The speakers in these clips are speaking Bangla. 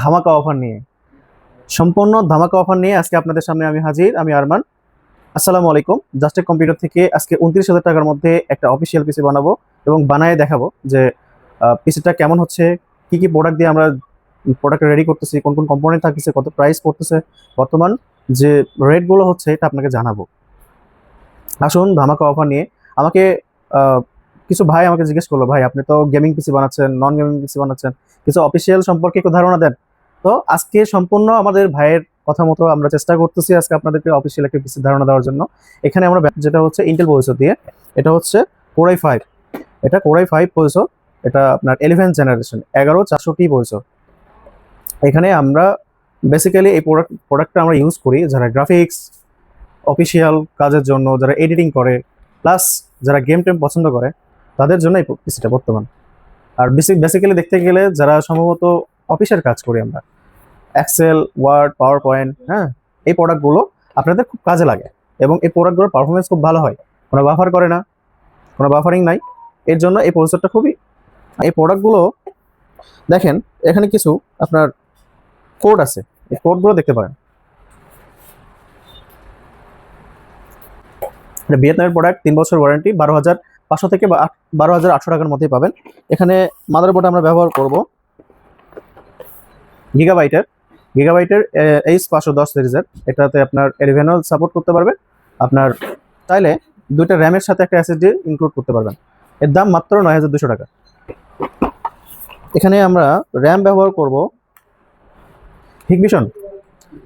ধামাকা অফার নিয়ে। সম্পূর্ণ ধামাকা অফার নিয়ে আজকে আপনাদের সামনে আমি হাজির, আমি আরমান। আসসালামু আলাইকুম। জাস্টেক কম্পিউটার থেকে আজকে উনত্রিশ হাজার টাকার মধ্যে একটা অফিসিয়াল পিসি বানাবো এবং বানায় দেখাবো যে পিসিটা কেমন হচ্ছে, কি কি প্রোডাক্ট দিয়ে আমরা প্রোডাক্ট রেডি করতেছি, কোন কোন কম্পোনেন্ট থাকতেছে, কত প্রাইস পড়তেছে। বর্তমান যে রেটগুলো হচ্ছে এটা আপনাকে জানাব। আসুন ধামাকা অফার নিয়ে। আমাকে কিছু ভাই আমাকে জিজ্ঞেস করল, ভাই, আপনি তো গেমিং পিসি বানাচ্ছেন নন গেমিং পিসি বানাচ্ছেন, কিছু অফিসিয়াল সম্পর্কে একটু ধারণা দেন। তো আজকে সম্পূর্ণ আমাদের ভাইয়ের কথা মতো আমরা চেষ্টা করতেছি আজকে আপনাদেরকে অফিসিয়াল একটা পিসির ধারণা দেওয়ার জন্য। এখানে আমরা যেটা হচ্ছে ইন্টেল প্রসেসর দিয়ে, এটা হচ্ছে কোরাই ফাইভ এটা কোরাই ফাইভ প্রসেসর এটা আপনার ইলেভেন জেনারেশন এগারো চারশো টি প্রসেসর এখানে আমরা বেসিক্যালি এই প্রোডাক্ট প্রোডাক্টটা আমরা ইউজ করি যারা গ্রাফিক্স অফিসিয়াল কাজের জন্য, যারা এডিটিং করে প্লাস যারা গেম টেম পছন্দ করে তাদের জন্য এই পিসিটা বর্তমান। আর বেসিক বেসিক্যালি দেখতে গেলে যারা সম্ভবত অফিসের কাজ করি আমরা এক্সেল ওয়ার্ড পাওয়ার পয়েন্ট হ্যাঁ এই প্রোডাক্টগুলো আপনাদের খুব কাজে লাগে এবং এই প্রোডাক্টগুলোর পারফরমেন্স খুব ভালো হয়। কোনো বাফার করে না, কোনো বাফারিং নাই। এর জন্য এই প্রসেসরটা খুবই এই প্রোডাক্টগুলো দেখেন, এখানে কিছু আপনার কোড আছে। এই কোডগুলো দেখতে পারেন। এটা ভিয়েতনামের প্রোডাক্ট তিন বছর ওয়ারেন্টি বারো হাজার পাঁচশো থেকে বারো হাজার আটশো টাকার মধ্যেই পাবেন। এখানে মাদারবোর্ড আমরা ব্যবহার করব। গিগাবাইটের গিগাবাইটের এইচ পাঁচশো দশ সিরিজের এটাতে আপনার এলিভেনও সাপোর্ট করতে পারবে আপনার চাইলে দুইটা র্যামের সাথে একটা এসএসডি ইনক্লুড করতে পারবেন। এর দাম মাত্র নয় হাজার দুশো টাকা। এখানে আমরা র্যাম ব্যবহার করব। Hikvision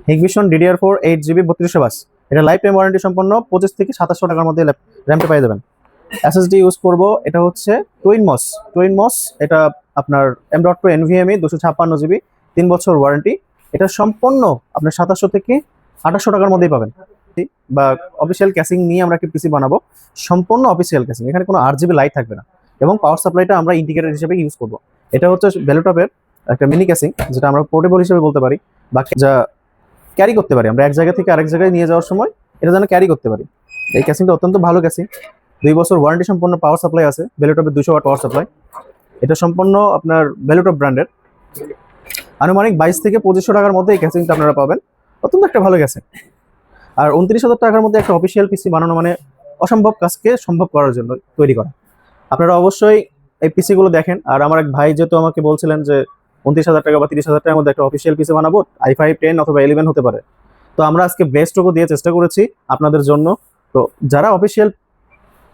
Hikvision DDR four eight GB বত্রিশশো বাস এটা লাইফ টাইম ওয়ারেন্টি সম্পন্ন, পঁচিশ থেকে সাতাশশো টাকার মধ্যে র্যামটা পেয়ে যাবেন এসএসডি ইউজ করব, এটা হচ্ছে টুইন মস টুইন মস এটা আপনার এম ডট টু এনভিএমই দুশো ছাপ্পান্ন জিবি তিন বছর ওয়ারেন্টি এটা সম্পূর্ণ আপনার সাতাশশো থেকে আঠাশশো টাকার মধ্যেই পাবেন। বা অফিসিয়াল ক্যাসিং নিয়ে আমরা একটা পিসি বানাবো। সম্পূর্ণ অফিসিয়াল ক্যাসিং এখানে কোনো আট জিবি লাইট থাকবে না। এবং পাওয়ার সাপ্লাইটা আমরা ইন্ডিকেটার হিসেবে ইউজ করব। এটা হচ্ছে ভ্যালুটপের একটা মিনি ক্যাসিং যেটা আমরা পোর্টেবল হিসেবে বলতে পারি। বা যা ক্যারি করতে পারি, আমরা এক জায়গা থেকে আরেক জায়গায় নিয়ে যাওয়ার সময় এটা যেন ক্যারি করতে পারি। এই ক্যাসিংটা অত্যন্ত ভালো ক্যাসিং দুই বছর ওয়ারেন্টি সম্পন্ন পাওয়ার সাপ্লাই আছে ভ্যালুটপের দুশো ওয়াট পাওয়ার সাপ্লাই এটা সম্পূর্ণ আপনার ভ্যালুটপ ব্র্যান্ডের আনুমানিক বাইশ থেকে পঁচিশশো টাকার মধ্যে এই ক্যাসিংটা আপনারা পাবেন। অত্যন্ত একটা ভালো ক্যাসিং আর উনত্রিশ হাজার টাকার মধ্যে একটা অফিসিয়াল পিসি বানানো মানে অসম্ভব কাজকে সম্ভব করার জন্য তৈরি করা। আপনারা অবশ্যই এই পিসিগুলো দেখেন। আর আমার এক ভাই যেহেতু আমাকে বলছিলেন যে উনত্রিশ হাজার টাকা বা তিরিশ হাজার টাকার মধ্যে একটা অফিসিয়াল পিসি বানাবো আই ফাইভ টেন অথবা ইলেভেন হতে পারে। তো আমরা আজকে বেস্টটুকু দিয়ে চেষ্টা করেছি আপনাদের জন্য। তো যারা অফিসিয়াল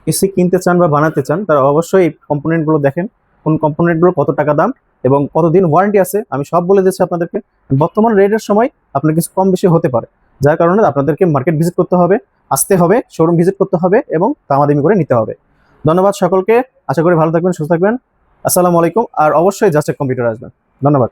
পিসি কিনতে চান বা বানাতে চান, তারা অবশ্যই এই কম্পোনেন্টগুলো দেখেন, কোন কম্পোনেন্টগুলো কত টাকা দাম এবং কতদিন ওয়ারেন্টি আছে, আমি সব বলে দিচ্ছি আপনাদেরকে। বর্তমান রেটের সময় আপনার কিছু কম বেশি হতে পারে, যার কারণে আপনাদেরকে মার্কেট ভিজিট করতে হবে, আসতে হবে শোরুম ভিজিট করতে হবে এবং দামাদামি করে নিতে হবে। ধন্যবাদ সকলকে, আশা করি ভালো থাকবেন, সুস্থ থাকবেন। আসসালামু আলাইকুম, আর অবশ্যই জাস্ট কম্পিউটার আসবেন। ধন্যবাদ।